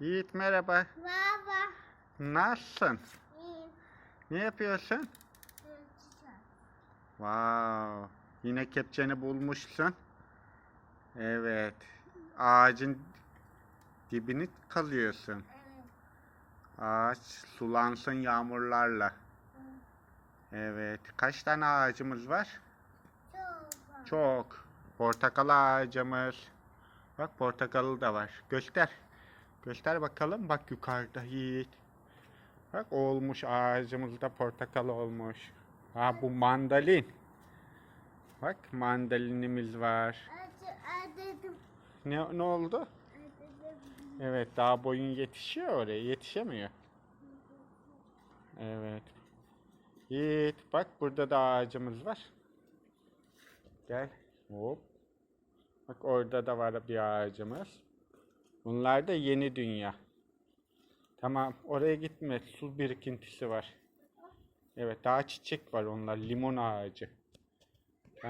Yiğit merhaba. Baba. Nasılsın? İyi. Ne yapıyorsun? Wow. Yine kepçeni bulmuşsun. Evet. Ağacın dibini kazıyorsun. Evet. Ağaç sulansın yağmurlarla. Evet. Kaç tane ağacımız var? Çok. Çok. Portakal ağacımız. Bak portakalı da var. Göster. Göster bakalım. Bak yukarıda Yiğit. Bak olmuş ağacımızda portakal olmuş. Ha bu mandalin. Bak mandalinimiz var. Ne, ne oldu? Evet daha boyun yetişiyor oraya. Yetişemiyor. Evet. Yiğit bak burada da ağacımız var. Gel. Hop. Bak orada da var bir ağacımız. Bunlar da yeni dünya. Tamam oraya gitme. Su birikintisi var. Evet daha çiçek var onlar. Limon ağacı.